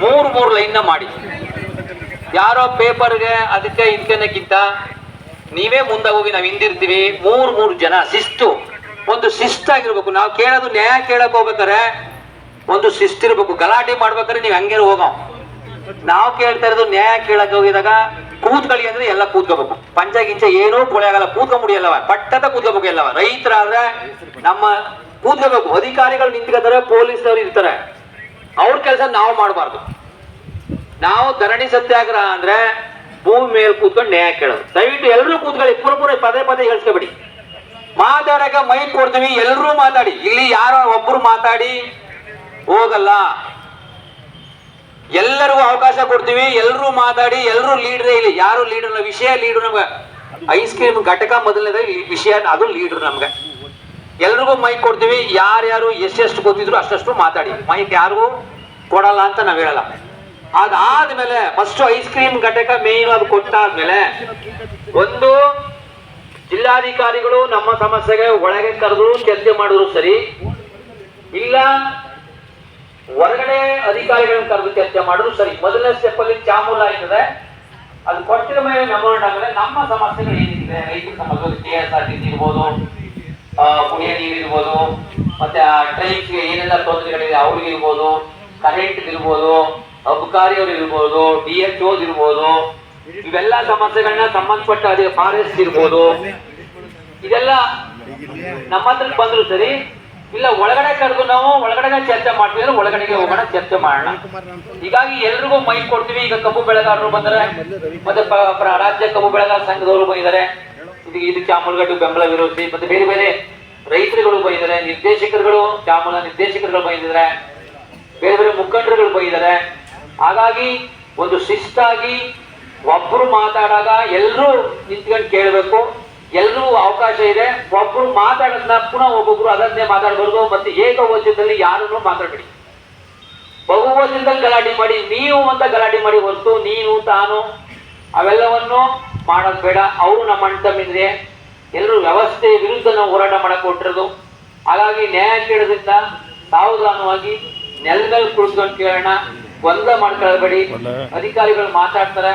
ಮೂರು ಮೂರು ಲೈನ್ನ ಮಾಡಿ. ಯಾರೋ ಪೇಪರ್ಗೆ ಅದಕ್ಕೆ ಇದಕ್ಕೆನಕ್ಕಿಂತ ನೀವೇ ಮುಂದೆ ಹೋಗಿ ನಾವು ಹಿಂದಿರ್ತೀವಿ, ಮೂರು ಮೂರು ಜನ ಶಿಸ್ತು. ಒಂದು ಶಿಸ್ತಾಗಿರ್ಬೇಕು. ನಾವು ಕೇಳೋದು ನ್ಯಾಯ ಕೇಳಕ್ ಹೋಗ್ಬೇಕಾರೆ ಒಂದು ಶಿಸ್ತಿರ್ಬೇಕು. ಗಲಾಟೆ ಮಾಡ್ಬೇಕಾದ್ರೆ ನೀವು ಹಂಗೆ ಹೋಗೋ. ನಾವು ಕೇಳ್ತಾ ಇರೋದು ನ್ಯಾಯ ಕೇಳಕ್ ಹೋಗಿದಾಗ ಕೂತ್ಕೊಳ್ಳಿ ಅಂದ್ರೆ ಎಲ್ಲ ಕೂತ್ಕೋಬೇಕು. ಪಂಚ ಗಿಂಚ ಏನೂ ಕೊಳೆ ಆಗಲ್ಲ. ಕೂತ್ಕೊಂಡ್ಬಿಡಿಯಲ್ಲವ ಪಟ್ಟದ ಕೂತ್ಕೋಬೇಕು ಎಲ್ಲವ. ರೈತರಾದ್ರೆ ನಮ್ಮ ಕೂತ್ಕೋಬೇಕು. ಅಧಿಕಾರಿಗಳು ನಿಂತ್ಕೋತಾರೆ ಪೊಲೀಸರು ಇರ್ತಾರೆ. ಅವ್ರ ಕೆಲಸ ನಾವು ಮಾಡಬಾರ್ದು. ನಾವು ಧರಣಿ ಸತ್ಯಾಗ್ರಹ ಅಂದ್ರೆ ಭೂಮಿ ಮೇಲೆ ಕೂತ್ಕೊಂಡು ನ್ಯಾಯ ಕೇಳೋದು. ದಯವಿಟ್ಟು ಎಲ್ಲರೂ ಕೂತ್ಕೊಳ್ಳಿ ಪೂರ ಪೂರ ಪದೇ ಪದೇ ಹೇಳ್ಸ್ಕೊಬಿಡಿ. ಮಾತಾಡಕ ಮೈಕ್ ಕೊಡ್ತೀವಿ ಎಲ್ಲರೂ ಮಾತಾಡಿ. ಇಲ್ಲಿ ಯಾರೋ ಒಬ್ರು ಮಾತಾಡಿ, ಹೋಗಲ್ಲ. ಎಲ್ಲರಿಗೂ ಅವಕಾಶ ಕೊಡ್ತೀವಿ ಎಲ್ಲರೂ ಮಾತಾಡಿ ಎಲ್ಲರೂ ಲೀಡ್ರೇ ಇಲ್ಲಿ. ಯಾರು ಲೀಡರ್ ವಿಷಯ ಲೀಡರ್ ನಮ್ಗೆ. ಐಸ್ ಕ್ರೀಮ್ ಘಟಕ ಮೊದಲನೇದ ವಿಷಯ, ಅದು ಲೀಡರ್ ನಮ್ಗೆ. ಎಲ್ರಿಗೂ ಮೈಕ್ ಕೊಡ್ತೀವಿ. ಯಾರ್ಯಾರು ಎಷ್ಟೆಷ್ಟು ಗೊತ್ತಿದ್ರು ಅಷ್ಟಷ್ಟು ಮಾತಾಡಿ. ಮೈಕ್ ಯಾರಿಗೂ ಕೊಡಲ್ಲ ಅಂತ ನಾವ್ ಹೇಳಲ್ಲ. ಅದಾದ್ಮೇಲೆ ಫಸ್ಟ್ ಐಸ್ ಕ್ರೀಮ್ ಘಟಕ ಮೇನ್ ಅದು ಕೊಟ್ಟಾದ್ಮೇಲೆ ಒಂದು ಜಿಲ್ಲಾಧಿಕಾರಿಗಳು ನಮ್ಮ ಸಮಸ್ಯೆಗೆ ಒಳಗೆ ಕರೆದ್ರು ಚರ್ಚೆ ಮಾಡಿದ್ರು ಸರಿ. ಇಲ್ಲ, ಹೊರಗಡೆ ಅಧಿಕಾರಿಗಳನ್ನ ಕರೆದು ಚರ್ಚೆ ಮಾಡಿದ್ರು ಸರಿ. ಮೊದಲನೇ ಸ್ಟೆಪ್ ಅಲ್ಲಿ ಚಾಮೂಲ ಆಯ್ತದೆ ಅದು ಕೊಟ್ಟಿದ ಮೇಲೆ ಮೆಮೊರಂಡ್ ಆದ್ಮೇಲೆ ನಮ್ಮ ಸಮಸ್ಯೆಗಳು ಏನಿದೆ? ರೈತರ ಸಮಸ್ಯೆ K S R T C ಇರ್ಬೋದು ಕುಡಿಯೋ ನೀರಿರ್ಬೋದು ಮತ್ತೆ ಆ ಟ್ರೈನ್ಸ್ಗೆ ಏನೆಲ್ಲ ತೊಂದರೆಗಳಿದೆ ಅವ್ರಿಗಿರ್ಬೋದು ಕರೆಂಟ್ ಇರ್ಬೋದು ಅಬ್ಕಾರಿಯವ್ರು ಇರ್ಬೋದು ಡಿ ಎಚ್ ಓದ್ ಇರ್ಬೋದು, ಇವೆಲ್ಲ ಸಮಸ್ಯೆಗಳನ್ನ ಸಂಬಂಧಪಟ್ಟ ಅದೇ ಫಾರೆಸ್ಟ್ ಇರ್ಬೋದು. ಇದೆಲ್ಲ ನಮ್ಮ ಹತ್ರ ಬಂದ್ರು ಸರಿ, ಇಲ್ಲ ಒಳಗಡೆ ಕರೆದು ನಾವು ಒಳಗಡೆ ಚರ್ಚೆ ಮಾಡ್ತೀವಿ ಅಂದ್ರೆ ಒಳಗಡೆಗೆ ಹೋಗೋಣ, ಚರ್ಚೆ ಮಾಡೋಣ. ಹೀಗಾಗಿ ಎಲ್ರಿಗೂ ಮೈಕ್ ಕೊಡ್ತೀವಿ. ಈಗ ಕಬ್ಬು ಬೆಳೆಗಾರರು ಬಂದರೆ, ಮತ್ತೆ ರಾಜ್ಯ ಕಬ್ಬು ಬೆಳೆಗಾರ ಸಂಘದವರು ಬಂದಿದ್ದಾರೆ. ಇದು ಇದು ಬೆಂಬಲ ವಿರೋಧಿ ಮತ್ತೆ ಬೇರೆ ಬೇರೆ ರೈತರುಗಳು ಬಂದಿದ್ದಾರೆ, ನಿರ್ದೇಶಕರುಗಳು ಚಾಮುಲ ನಿರ್ದೇಶಕರುಗಳು ಬಂದಿದ್ದಾರೆ, ಬೇರೆ ಬೇರೆ ಮುಖಂಡರುಗಳು ಬಂದಿದ್ದಾರೆ. ಹಾಗಾಗಿ ಒಂದು ಶಿಸ್ತಾಗಿ ಒಬ್ರು ಮಾತಾಡಾಗ ಎಲ್ಲರೂ ನಿಂತ್ಕೊಂಡು ಕೇಳಬೇಕು ಎಲ್ಲರೂ ಅವಕಾಶ ಇದೆ, ಒಬ್ರು ಮಾತಾಡೋದನ್ನ ಪುನಃ ಒಬ್ಬೊಬ್ರು ಅದನ್ನೇ ಮಾತಾಡಬಾರ್ದು ಮತ್ತೆ ಏಕವಚನದಲ್ಲಿ ಯಾರನ್ನು ಮಾತಾಡಬೇಡಿ. ಬಹುವಚನದಲ್ಲಿ ಗಲಾಟೆ ಮಾಡಿ, ನೀವು ಅಂತ ಗಲಾಟೆ ಮಾಡಿ ಹೊರತು ನೀನು, ತಾನು ಅವೆಲ್ಲವನ್ನು ಮಾಡೋದು ಬೇಡ ಅವರು ನಮ್ಮ ಅಣ್ಣ ತಮ್ಮಿದ್ರೆ ಎಲ್ಲರೂ ವ್ಯವಸ್ಥೆ ವಿರುದ್ಧ ನಾವು ಹೋರಾಟ ಮಾಡಕ್ ಹೊಟ್ಟಿರೋದು ಹಾಗಾಗಿ ನ್ಯಾಯ ಕೇಳೋದ್ರಿಂದ ಸಾವಧಾನವಾಗಿ ನೆಲದಲ್ಲಿ ಅಂತ ಕೇಳೋಣ. ಗೊಂದಲ ಮಾಡ್ಕೊಳ್ಬೇಡಿ ಅಧಿಕಾರಿಗಳು ಮಾತಾಡ್ತಾರೆ.